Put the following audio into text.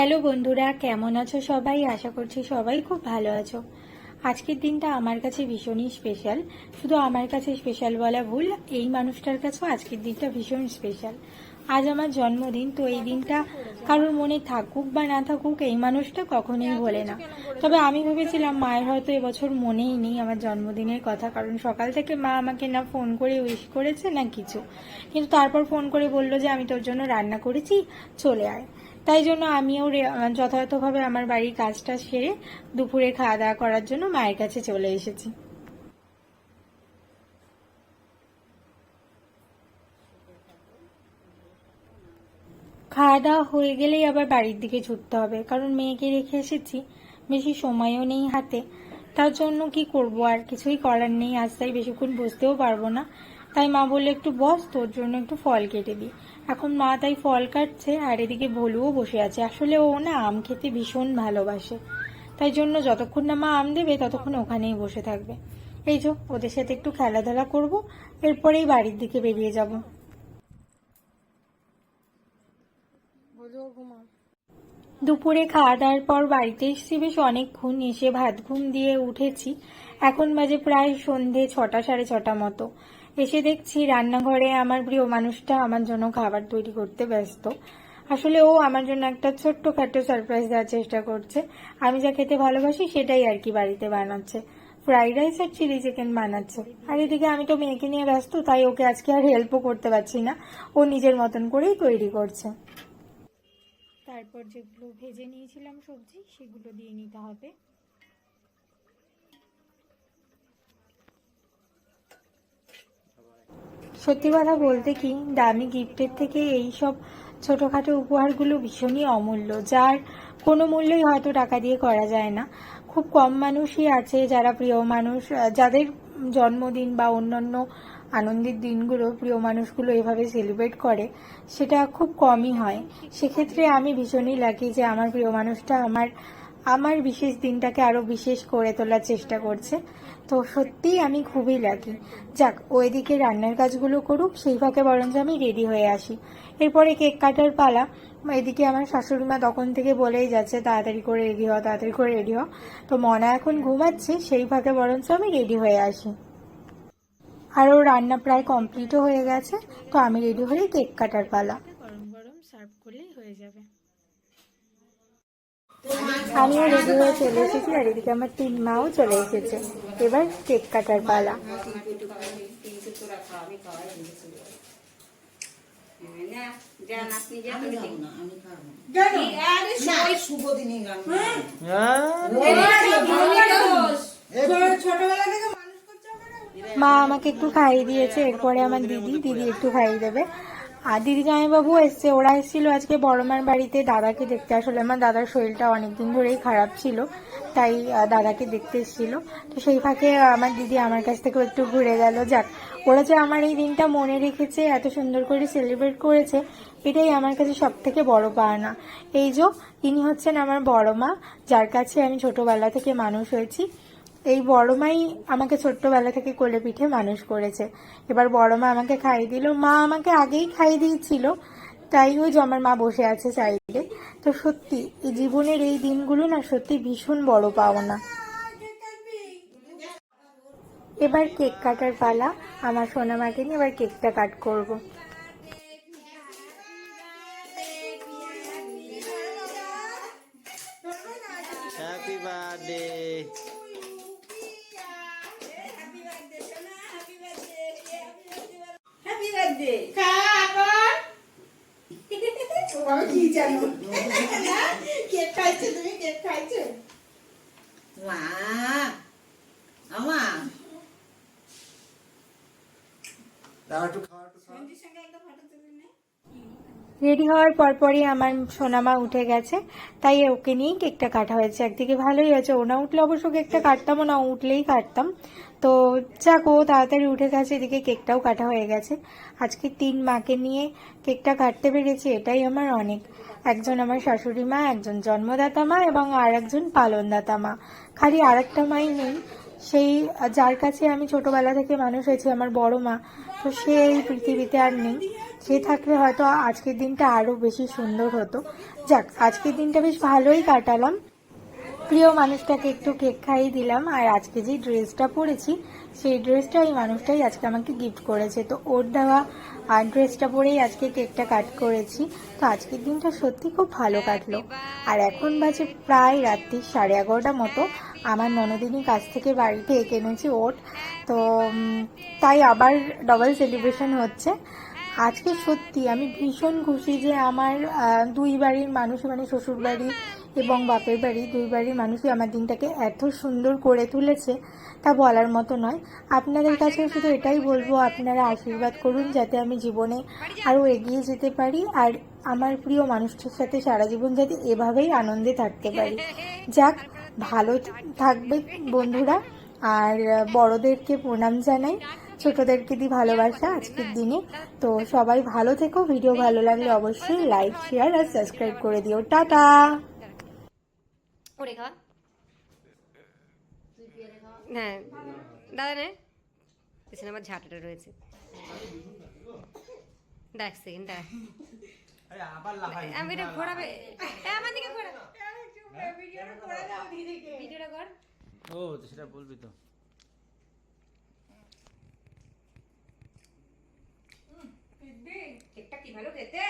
Hello বন্ধুরা, কেমন আছো সবাই? আশা করছি সবাই খুব ভালো আছো। আজকের দিনটা আমার কাছে ভীষণই স্পেশাল। শুধু আমার কাছে স্পেশাল বলা ভুল, এই মানুষটার কাছেও আজকের দিনটা ভীষণ স্পেশাল। আজ আমার জন্মদিন, তো এই দিনটা কারোর মনে থাকুক বা না থাকুক, এই মানুষটা কখনোই বলে না। তবে আমি ভেবেছিলাম মায়ের হয়তো এবছর মনেই নেই আমার জন্মদিনের কথা, কারণ সকাল থেকে মা আমাকে না ফোন করে উইশ করেছে না কিছু। কিন্তু তারপর ফোন করে বলল যে, আমি তোর জন্য রান্না করেছি, চলে আয়। তাই জন্য আমিও যথাযথভাবে আমার বাড়ির কাজটা সেরে দুপুরে খাওয়া দাওয়া করার জন্য মায়ের কাছে চলে এসেছি। খাওয়া দাওয়া হয়ে গেলেই আবার বাড়ির দিকে ছুটতে হবে, কারণ মেয়েকে রেখে এসেছি, বেশি সময়ও নেই হাতে। তার জন্য কি করব আর কিছুই করার নেই, আজ তাই বেশিক্ষণ বসতেও পারব না। তাই মা বলল একটু বস তোর জন্য একটু ফল কেটে দিই। এখন মা তাই ফল কাটছে আর এদিকে ভলুও বসে আছে। আসলে ও না আম খেতে ভীষণ ভালোবাসে। তাই জন্য যতক্ষণ না মা আম দেবে ততক্ষণ ওখানেই বসে থাকবে। এই যে ওদের সাথে একটু খেলাধুলা করব এরপরেই বাড়ির দিকে বেরিয়ে যাব। দুপুরে খাওয়া দাওয়ার পর বাড়িতে এসেছি বেশ অনেকক্ষণ এসে ভাত ঘুম দিয়ে উঠেছি। এখন বাজে প্রায় সন্ধে ছটা সাড়ে ছটা মতো। এসে দেখছি রান্নাঘরে আমার প্রিয় মানুষটা আমার জন্য খাবার তৈরি করতে ব্যস্ত। আসলে ও আমার জন্য একটা ছোট্ট খাটো সারপ্রাইজ দেওয়ার চেষ্টা করছে। আমি যা খেতে ভালোবাসি সেটাই আর কি বাড়িতে বানাচ্ছে। ফ্রাইড রাইস আর চিলি চিকেন বানাচ্ছে। আর এদিকে আমি তো মেয়েকে নিয়ে ব্যস্ত, তাই ওকে আজকে আর হেল্পও করতে পারছি না। ও নিজের মতন করেই তৈরি করছে। তারপর যেগুলো ভেজে নিয়েছিলাম সবজি, সেগুলো দিয়ে নিতে হবে। সত্যি কথা বলতে কি, দামি গিফটের থেকে এই সব ছোটোখাটো উপহারগুলো ভীষণই অমূল্য, যার কোনো মূল্যই হয়তো টাকা দিয়ে করা যায় না। খুব কম মানুষই আছে যারা প্রিয় মানুষ যাদের জন্মদিন বা অন্যান্য আনন্দের দিনগুলো প্রিয় মানুষগুলো এভাবে সেলিব্রেট করে, সেটা খুব কমই হয়। সেক্ষেত্রে আমি ভীষণই লাকি যে আমার প্রিয় মানুষটা আমার আমার বিশেষ দিনটাকে আরও বিশেষ করে তোলার চেষ্টা করছে। তো সত্যিই আমি খুবই লাকি যাক ও এদিকে রান্নার কাজগুলো করুক, সেই ফাঁকে বরঞ্চ আমি রেডি হয়ে আসি। এরপরে কেক কাটার পালা, এদিকে আমার শাশুড়ি মা তখন থেকে বলেই যাচ্ছে, তাড়াতাড়ি করে রেডি হও, তাড়াতাড়ি করে রেডি হও। তো মনা এখন ঘুমাচ্ছে, সেই ফাঁকে বরঞ্চ আমি রেডি হয়ে আসি। আর ওর রান্না প্রায় কমপ্লিটও হয়ে গেছে, তো আমি রেডি হয়ে কেক কাটার পালা। গরম গরম সার্ভ করলেই হয়ে যাবে। আমিও রেডি হয়ে চলে এসেছি আর এদিকে আমার তিন মাও চলে এসেছে। এবার কেক কাটার পালা। মা আমাকে একটু খাইয়ে দিয়েছে এরপরে আমার দিদি দিদি একটু খাইয়ে দেবে। আর দিদি জামাইবাবু এসছে, ওরা এসেছিল আজকে বড়মার বাড়িতে দাদাকে দেখতে। আসলে আমার দাদার শরীরটা অনেকদিন ধরেই খারাপ ছিল, তাই দাদাকে দেখতে এসেছিল। তো সেই ফাঁকে আমার দিদি আমার কাছ থেকেও একটু ঘুরে গেল। যাক, ওরা যে আমার এই দিনটা মনে রেখেছে, এত সুন্দর করে সেলিব্রেট করেছে, এটাই আমার কাছে সব থেকে বড় পাওনা। এই যে, ইনি হচ্ছেন আমার বড় মা যার কাছে আমি ছোটবেলা থেকে মানুষ হয়েছি। এই বড় মাই আমাকে ছোট্টবেলা থেকে কোলে পিঠে মানুষ করেছে। এবার বড় মা আমাকে খাইয়ে দিল। মা আমাকে আগেই খাইয়ে দিয়েছিল। তাই ওই যে আমার মা বসে আছে সাইডে তো সত্যি, এই জীবনের এই দিনগুলো না সত্যি ভীষণ বড় পাওনা। এবার কেক কাটার পালা। আমার সোনা মাকে নিয়ে এবার কেকটা কাট করব। হ্যাপি বার্থডে হ্যাপি বার্থডে বাবা কি জানো? কেক খাইছো তুমি? কেক খাইছো? মা আমা। দাও একটু খাওয়া একটু খাওয়া সঙ্গে একটা ফটো তুলে নে। রেডি হওয়ার পরপরই আমার সোনামা উঠে গেছে তাই ওকে নিয়েই কেকটা কাটা হয়েছে। একদিকে ভালোই হয়েছে ও না উঠলে অবশ্য কেকটা কাটতাম না উঠলেই কাটতাম। তো যাক, ও তাড়াতাড়ি উঠে গেছে, এদিকে কেকটাও কাটা হয়ে গেছে। আজকে তিন মাকে নিয়ে কেকটা কাটতে পেরেছি, এটাই আমার অনেক। একজন আমার শাশুড়ি মা, একজন জন্মদাতা মা এবং আর একজন পালনদাতা মা। খালি আর একটা মাই নেই, সেই, যার কাছে আমি ছোটবেলা থেকে মানুষ হয়েছি, আমার বড় মা। তো সে এই পৃথিবীতে আর নেই। সে থাকলে হয়তো আজকের দিনটা আরও বেশি সুন্দর হতো। যাক, আজকের দিনটা বেশ ভালোই কাটালাম। প্রিয় মানুষটাকে একটু কেক খাইয়ে দিলাম, আর আজকে যে ড্রেসটা পরেছি, সেই ড্রেসটা এই মানুষটাই আজকে আমাকে গিফট করেছে। তো ওর দেওয়া, আর ড্রেসটা পরেই আজকে কেকটা কাট করেছি। তো আজকের দিনটা সত্যি খুব ভালো কাটলো। আর এখন বাজে প্রায় রাত্রি সাড়ে এগারোটা মতো। আমার ননদিনী কাছ থেকে বাড়িতে এঁকে এনেছি ওট তো তাই আবার ডবল সেলিব্রেশন হচ্ছে। আজকে সত্যি আমি ভীষণ খুশি যে আমার দুই বাড়ির মানুষ মানে শ্বশুর বাড়ি এবং বাপের বাড়ি, দুই বাড়ির মানুষই আমার দিনটাকে এত সুন্দর করে তুলেছে তা বলার মতো নয়। আপনাদের কাছে শুধু এটাই বলব, আপনারা আশীর্বাদ করুন যাতে আমি জীবনে আরও এগিয়ে যেতে পারি আর আমার প্রিয় মানুষটার সাথে সারা জীবন যাতে এভাবেই আনন্দে থাকতে পারি। যাক, ভালো থাকবে বন্ধুরা আর বড়দেরকে প্রণাম জানাই, ছোটদেরকে দিই ভালোবাসা আজকের দিনে। তো সবাই ভালো থেকো, ভিডিও ভালো লাগলে অবশ্যই লাইক, শেয়ার আর সাবস্ক্রাইব করে দিও। টাটা! ওরে খাওয়া হ্যাঁ। দাদা নে পিছনে আমার ঝাঁটাটা রয়েছে। দেখ সেকেন্ড দেখ। আমি এটা ঘোরাবে। আমার দিকে ঘোরা। ভিডিওটা কর ও সেটা বলবি তো। কেকটা কি ভালো খেতে?